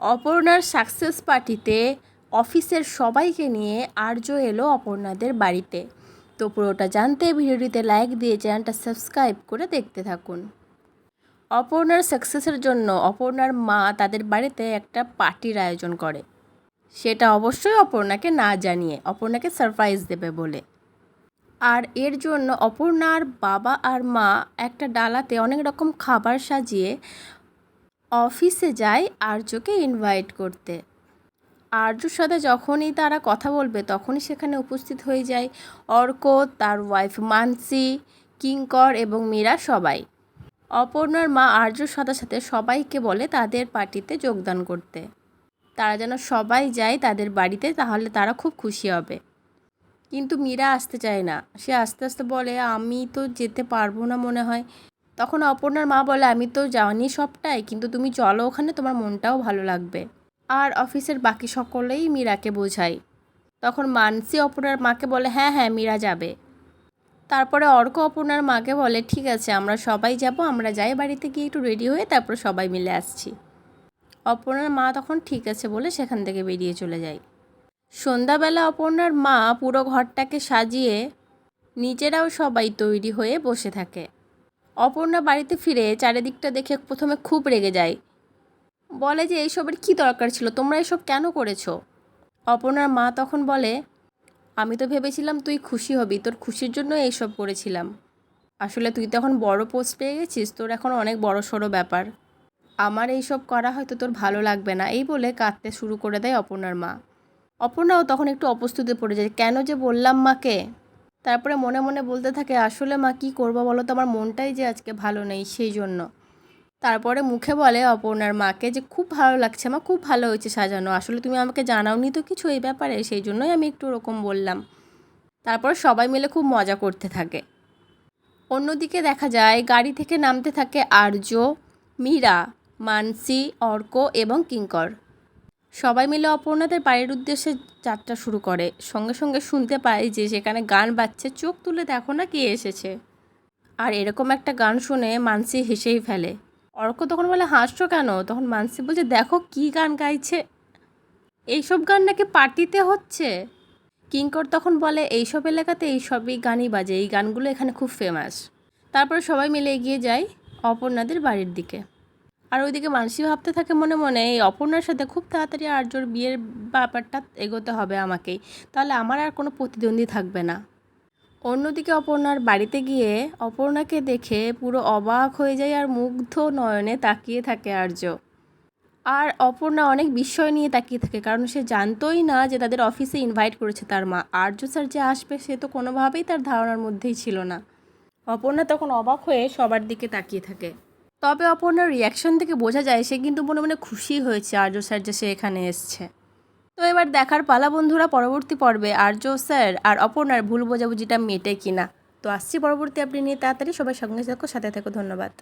অপর্ণার success পার্টিতে অফিসের সবাইকে নিয়ে আর্য এলো অপর্ণাদের বাড়িতে। তো পুরোটা জানতে ভিডিওটিতে লাইক দিয়ে চ্যানেলটা সাবস্ক্রাইব করে দেখতে থাকুন। অপর্ণার সাকসেসের জন্য অপর্ণার মা তাদের বাড়িতে একটা পার্টির আয়োজন করে। সেটা অবশ্যই অপর্ণাকে না জানিয়ে, অপর্ণাকে সারপ্রাইজ দেবে বলে। আর এর জন্য অপর্ণার বাবা আর মা একটা ডালাতে অনেক রকম খাবার সাজিয়ে অফিসে যায় আর্যকে ইনভাইট করতে। আর্যর সাথে যখনই তারা কথা বলবে তখনই সেখানে উপস্থিত হয়ে যায়। অর্ক, তার ওয়াইফ মানসি, কিঙ্কর এবং মীরা সবাই। অপর্ণার মা আর্যর সাথে সাথে সবাইকে বলে তাদের পার্টিতে যোগদান করতে। তারা যেন সবাই যায় তাদের বাড়িতে তাহলে তারা খুব খুশি হবে। কিন্তু মীরা আসতে চায় না। সে আস্তে আস্তে বলে, আমি তো যেতে পারব না মনে হয়। তখন অপর্ণার মা বলে, আমি তো জানি সবটাই, কিন্তু তুমি চলো ওখানে, তোমার মনটাও ভালো লাগবে। আর অফিসের বাকি সকলেই মীরাকে বোঝায়। তখন মানসি অপর্ণার মাকে বলে হ্যাঁ হ্যাঁ মীরা যাবে। তারপরে অর্ক অপর্ণার মাকে বলে, ঠিক আছে, আমরা সবাই যাব, আমরা যাই বাড়িতে গিয়ে একটু রেডি হয়ে তারপর সবাই মিলে আসছি। অপর্ণার মা তখন, ঠিক আছে, বলে সেখান থেকে বেরিয়ে চলে যায়। সন্ধ্যাবেলা অপর্ণার মা পুরো ঘরটাকে সাজিয়ে নিজেরাও সবাই তৈরি হয়ে বসে থাকে। অপর্ণা বাড়িতে ফিরে চারিদিকটা দেখে প্রথমে খুব রেগে যায়। বলে যে এইসবের কী দরকার ছিল? তোমরা এসব কেন করেছ? অপর্ণার মা তখন বলে, আমি তো ভেবেছিলাম তুই খুশি হবি, তোর খুশির জন্য এইসব করেছিলাম। আসলে তুই তখন বড় পোস্ট পেয়ে গেছিস, তোর এখন অনেক বড় সড়ো ব্যাপার। আমার এইসব করা হয়তো তোর ভালো লাগবে না। এই বলে কাঁদতে শুরু করে দেয় অপর্ণার মা। অপর্ণাও তখন একটু অপ্রস্তুতে পড়ে যায়, কেন যে বললাম মাকে? তারপরে মনে মনে বলতে থাকে, আসলে মা, কী করব বলো তো? আমার মনটাই যে আজকে ভালো নেই সেই জন্য। তারপরে মুখে বলে, অপর্ণার মাকে যে খুব ভালো লাগছে মা, খুব ভালো হয়েছে সাজানো। আসলে তুমি আমাকে জানাওনি তো কিছু এই ব্যাপারে, সেই জন্যই আমি একটু ওরকম বললাম। তারপর সবাই মিলে খুব মজা করতে থাকে। অন্যদিকে দেখা যায়, গাড়ি থেকে নামতে থাকে আর্য, মীরা, মানসি, অর্ক এবং কিঙ্কর। সবাই মিলে অপর্ণাদের বাড়ির উদ্দেশ্যে যাত্রা শুরু করে। সঙ্গে সঙ্গে শুনতে পাই যে সেখানে গান বাজছে, চোখ তুলে দেখো না কে এসেছে। আর এরকম একটা গান শুনে মানসি হেসেই ফেলে। অর্ক তখন বলে, হাসছো কেন? তখন মানসি বলছে, দেখো কি গান গাইছে। এইসব গান নাকি পার্টিতে হচ্ছে? কিঙ্কর তখন বলে, এইসব এলাকাতে এইসবই গানই বাজে। এই গানগুলো এখানে খুব ফেমাস তারপরে সবাই মিলে এগিয়ে যায় অপর্ণাদের বাড়ির দিকে। আর ওইদিকে মানসি ভাবতে থাকে মনে মনে, এই অপর্ণার সাথে খুব তাড়াতাড়ি আর্যর বিয়ের ব্যাপারটা এগোতে হবে আমাকেই। তাহলে আমার আর কোনো প্রতিদ্বন্দ্বী থাকবে না। অন্যদিকে অপর্ণার বাড়িতে গিয়ে অপর্ণাকে দেখে পুরো অবাক হয়ে যায় আর মুগ্ধ নয়নে তাকিয়ে থাকে আর্য। আর অপর্ণা অনেক বিস্ময় নিয়ে তাকিয়ে থাকে, কারণ সে জানতোই না যে তাদের অফিসে ইনভাইট করেছে তার মা। আর্য স্যার যে আসবে, সে তো কোনোভাবেই তার ধারণার মধ্যেই ছিল না। অপর্ণা তখন অবাক হয়ে সবার দিকে তাকিয়ে থাকে। তবে অপর্ণার রিয়াকশন থেকে বোঝা যায় সে কিন্তু মনে মনে খুশি হয়েছে আর্য স্যার যে সে এখানে এসছে। তো এবার দেখার পালা বন্ধুরা পরবর্তী পর্বে আর্য স্যার আর অপর্ণার ভুল বোঝাবুঝিটা মেটে কিনা। তো আসছি পরবর্তী আপনি নিয়ে। তাড়াতাড়ি সবাই সঙ্গে থাকো, সাথে থাকো। ধন্যবাদ।